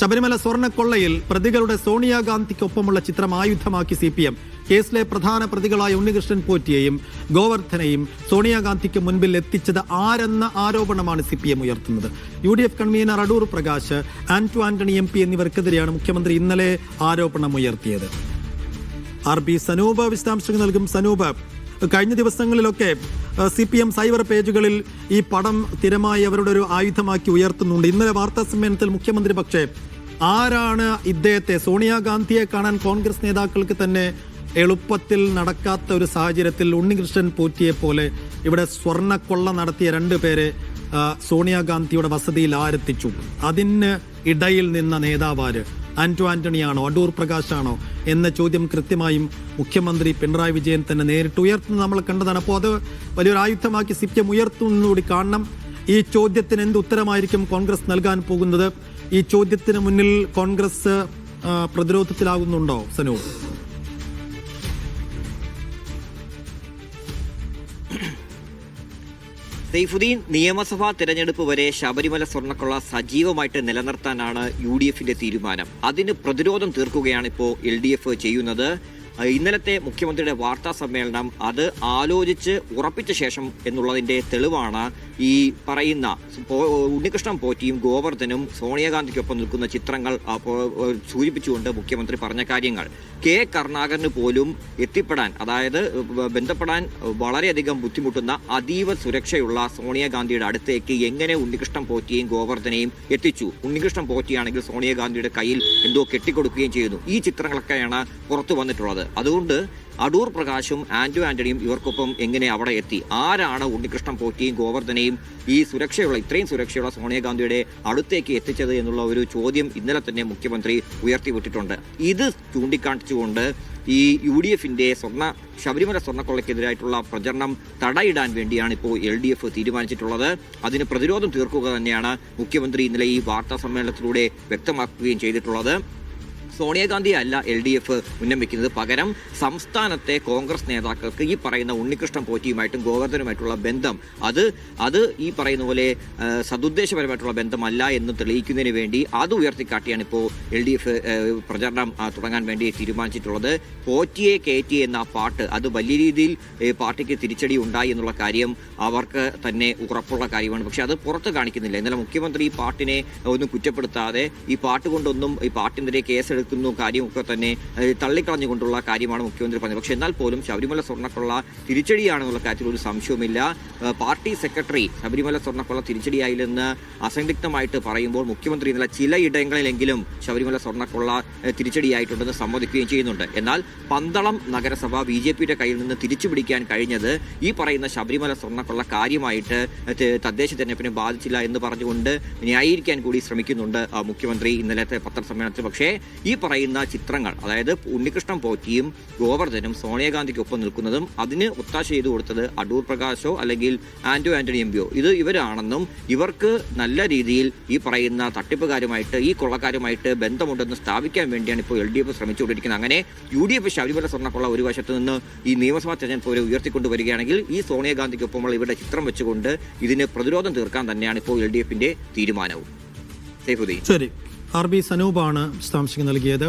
ശബരിമല സ്വർണക്കൊള്ളയിൽ പ്രതികളുടെ സോണിയാഗാന്ധിക്കൊപ്പമുള്ള ചിത്രം ആയുധമാക്കി C P M. കേസിലെ പ്രധാന പ്രതികളായ ഉണ്ണികൃഷ്ണൻ പോറ്റിയെയും ഗോവർദ്ധനെയും സോണിയാഗാന്ധിക്ക് മുൻപിൽ എത്തിച്ചത് ആരെന്ന ആരോപണമാണ് സി പി എം ഉയർത്തുന്നത്. U D F convener Adoor Prakash Anto Antony M P എന്നിവർക്കെതിരെയാണ് മുഖ്യമന്ത്രി ഇന്നലെ ആരോപണം ഉയർത്തിയത്. ആർ ബി സനൂപ് വിശദാംശങ്ങൾ നൽകും. സനൂപ് കഴിഞ്ഞ ദിവസങ്ങളിലൊക്കെ സി പി എം സൈബർ പേജുകളിൽ ഈ പടം സ്ഥിരമായി അവരുടെ ഒരു ആയുധമാക്കി ഉയർത്തുന്നുണ്ട്. ഇന്നലെ വാർത്താ സമ്മേളനത്തിൽ മുഖ്യമന്ത്രി പക്ഷേ ആരാണ് ഇദ്ദേഹത്തെ? സോണിയാഗാന്ധിയെ കാണാൻ കോൺഗ്രസ് നേതാക്കൾക്ക് തന്നെ എളുപ്പത്തിൽ നടക്കാത്ത ഒരു സാഹചര്യത്തിൽ ഉണ്ണികൃഷ്ണൻ പോറ്റിയെ പോലെ ഇവിടെ സ്വർണക്കൊള്ള നടത്തിയ രണ്ട് പേരെ സോണിയാഗാന്ധിയുടെ വസതിയിൽ ആരത്തിച്ചു. അതിന് ഇടയിൽ നിന്ന നേതാവാര് ആന്റോ ആന്റണിയാണോ അടൂർ പ്രകാശാണോ? എന്ന ചോദ്യം കൃത്യമായും മുഖ്യമന്ത്രി പിണറായി വിജയൻ തന്നെ നേരിട്ട് ഉയർത്തുന്നത് നമ്മൾ കണ്ടതാണ്. അപ്പോൾ അത് വലിയൊരു ആയുധമാക്കി സി പി എം ഉയർത്തുന്നതുകൂടി കാണണം ഈ ചോദ്യത്തിന് എന്ത് ഉത്തരമായിരിക്കും കോൺഗ്രസ് നൽകാൻ പോകുന്നത്? ഈ ചോദ്യത്തിന് മുന്നിൽ കോൺഗ്രസ് പ്രതിരോധത്തിലാകുന്നുണ്ടോ സനു സൈഫുദ്ദീൻ നിയമസഭാ തെരഞ്ഞെടുപ്പ് വരെ ശബരിമല സ്വർണക്കൊള്ള സജീവമായിട്ട് നിലനിർത്താനാണ് യു ഡി എഫിന്റെ തീരുമാനം. അതിന് പ്രതിരോധം തീർക്കുകയാണ് ഇപ്പോൾ എൽ ഡി എഫ് ചെയ്യുന്നത്. ഇന്നലത്തെ മുഖ്യമന്ത്രിയുടെ വാർത്താ സമ്മേളനം അത് ആലോചിച്ച് ഉറപ്പിച്ച ശേഷം എന്നുള്ളതിന്റെ തെളിവാണ് ഈ പറയുന്ന ഉണ്ണികൃഷ്ണൻ പോറ്റിയും ഗോവർദ്ധനും സോണിയാഗാന്ധിക്കൊപ്പം നിൽക്കുന്ന ചിത്രങ്ങൾ സൂചിപ്പിച്ചുകൊണ്ട് മുഖ്യമന്ത്രി പറഞ്ഞ കാര്യങ്ങൾ. കെ കരുണാകരന് പോലും എത്തിപ്പെടാൻ അതായത് ബന്ധപ്പെടാൻ വളരെയധികം ബുദ്ധിമുട്ടുന്ന അതീവ സുരക്ഷയുള്ള സോണിയാഗാന്ധിയുടെ അടുത്തേക്ക് എങ്ങനെ ഉണ്ണികൃഷ്ണൻ പോറ്റിയും ഗോവർദ്ധനെയും എത്തിച്ചു? ഉണ്ണികൃഷ്ണൻ പോറ്റിയാണെങ്കിൽ സോണിയാഗാന്ധിയുടെ കയ്യിൽ എന്തോ കെട്ടിക്കൊടുക്കുകയും ചെയ്യുന്നു. ഈ ചിത്രങ്ങളൊക്കെയാണ് പുറത്തു വന്നിട്ടുള്ളത്. അതുകൊണ്ട് അടൂർ പ്രകാശും ആന്റോ ആന്റണിയും ഇവർക്കൊപ്പം എങ്ങനെ അവിടെ എത്തി? ആരാണ് ഉണ്ണികൃഷ്ണൻ പോറ്റിയും ഗോവർദ്ധനെയും ഈ സുരക്ഷയുള്ള ഇത്രയും സുരക്ഷയുള്ള സോണിയാഗാന്ധിയുടെ അടുത്തേക്ക് എത്തിച്ചത് എന്നുള്ള ഒരു ചോദ്യം ഇന്നലെ തന്നെ മുഖ്യമന്ത്രി ഉയർത്തിവിട്ടിട്ടുണ്ട്. ഇത് ചൂണ്ടിക്കാണിച്ചുകൊണ്ട് ഈ യു ഡി എഫിന്റെ സ്വർണ ശബരിമല സ്വർണക്കൊള്ളയ്ക്കെതിരായിട്ടുള്ള പ്രചരണം തടയിടാൻ വേണ്ടിയാണ് ഇപ്പോൾ എൽ ഡി എഫ് തീരുമാനിച്ചിട്ടുള്ളത്. അതിന് പ്രതിരോധം തീർക്കുക തന്നെയാണ് മുഖ്യമന്ത്രി ഇന്നലെ ഈ വാർത്താ സമ്മേളനത്തിലൂടെ വ്യക്തമാക്കുകയും ചെയ്തിട്ടുള്ളത്. സോണിയാഗാന്ധി അല്ല എൽ ഡി എഫ് ഉന്നം വെക്കുന്നത്. പകരം സംസ്ഥാനത്തെ കോൺഗ്രസ് നേതാക്കൾക്ക് ഈ പറയുന്ന ഉണ്ണികൃഷ്ണൻ പോറ്റിയുമായിട്ടും ഗോവർദ്ധനുമായിട്ടുള്ള ബന്ധം അത് അത് ഈ പറയുന്ന പോലെ സതുദ്ദേശപരമായിട്ടുള്ള ബന്ധമല്ല എന്ന് തെളിയിക്കുന്നതിന് വേണ്ടി അത് ഉയർത്തിക്കാട്ടിയാണ് ഇപ്പോൾ എൽ ഡി എഫ് പ്രചരണം തുടങ്ങാൻ വേണ്ടി തീരുമാനിച്ചിട്ടുള്ളത്. പോറ്റിയെ കയറ്റി എന്ന പാട്ട് അത് വലിയ രീതിയിൽ പാർട്ടിക്ക് തിരിച്ചടി ഉണ്ടായി എന്നുള്ള കാര്യം അവർക്ക് തന്നെ ഉറപ്പുള്ള കാര്യമാണ്. പക്ഷെ അത് പുറത്ത് കാണിക്കുന്നില്ല. ഇന്നലെ മുഖ്യമന്ത്രി ഈ പാട്ടിനെ ഒന്നും കുറ്റപ്പെടുത്താതെ ഈ പാട്ട് കൊണ്ടൊന്നും ഈ പാട്ടിനെതിരെ കേസെടുക്കുന്നു കാര്യമൊക്കെ തന്നെ തള്ളിക്കളഞ്ഞുകൊണ്ടുള്ള കാര്യമാണ് മുഖ്യമന്ത്രി പറഞ്ഞത്. പക്ഷേ എന്നാൽ പോലും ശബരിമല സ്വർണക്കൊള്ള തിരിച്ചടിയാണെന്നുള്ള കാര്യത്തിൽ ഒരു സംശയവുമില്ല. പാർട്ടി സെക്രട്ടറി ശബരിമല സ്വർണക്കൊള്ള തിരിച്ചടിയായില്ലെന്ന് അസംദിഗ്ധമായിട്ട് പറയുമ്പോൾ മുഖ്യമന്ത്രി ഇന്നലെ ചിലയിടങ്ങളിലെങ്കിലും ശബരിമല സ്വർണക്കൊള്ള തിരിച്ചടിയായിട്ടുണ്ടെന്ന് സമ്മതിക്കുകയും ചെയ്യുന്നുണ്ട്. എന്നാൽ പന്തളം നഗരസഭ ബി ജെ പിയുടെ കയ്യിൽ നിന്ന് തിരിച്ചുപിടിക്കാൻ കഴിഞ്ഞത് ഈ പറയുന്ന ശബരിമല സ്വർണക്കൊള്ള കാര്യമായിട്ട് തദ്ദേശ തെരഞ്ഞെടുപ്പിനെ ബാധിച്ചില്ല എന്ന് പറഞ്ഞുകൊണ്ട് ന്യായീകരിക്കാൻ കൂടി ശ്രമിക്കുന്നുണ്ട് മുഖ്യമന്ത്രി ഇന്നലത്തെ പത്രസമ്മേളനത്തിൽ. പക്ഷേ ഈ പറയുന്ന ചിത്രങ്ങൾ അതായത് ഉണ്ണികൃഷ്ണൻ പോറ്റിയും ഗോവർദ്ധനും സോണിയാഗാന്ധിക്കൊപ്പം നിൽക്കുന്നതും അതിന് ഒത്താശ ചെയ്തു കൊടുത്തത് അടൂർ പ്രകാശോ അല്ലെങ്കിൽ ആന്റോ ആന്റണി എം പിയോ ഇത് ഇവരാണെന്നും ഇവർക്ക് നല്ല രീതിയിൽ ഈ പറയുന്ന തട്ടിപ്പുകാരുമായിട്ട് ഈ കൊള്ളക്കാരുമായിട്ട് ബന്ധമുണ്ടെന്ന് സ്ഥാപിക്കാൻ വേണ്ടിയാണ് ഇപ്പോൾ എൽ ഡി എഫ് ശ്രമിച്ചുകൊണ്ടിരിക്കുന്നത്. അങ്ങനെ യു ഡി എഫ് ശബരിമല സ്വർണക്കൊള്ള ഒരു വശത്ത് നിന്ന് ഈ നിയമസഭാ തെരഞ്ഞെടുപ്പ് ഒരു ഉയർത്തിക്കൊണ്ട് വരികയാണെങ്കിൽ ഈ സോണിയാഗാന്ധിക്കൊപ്പമുള്ള ഇവരുടെ ചിത്രം വെച്ചുകൊണ്ട് ഇതിന് പ്രതിരോധം തീർക്കാൻ തന്നെയാണ് ഇപ്പോൾ എൽ ഡി എഫിന്റെ തീരുമാനവും സൈഫുദ്ദീൻ ശരി. ആർ ബി സനൂപാണ് വിശദാംശങ്ങൾ നൽകിയത്.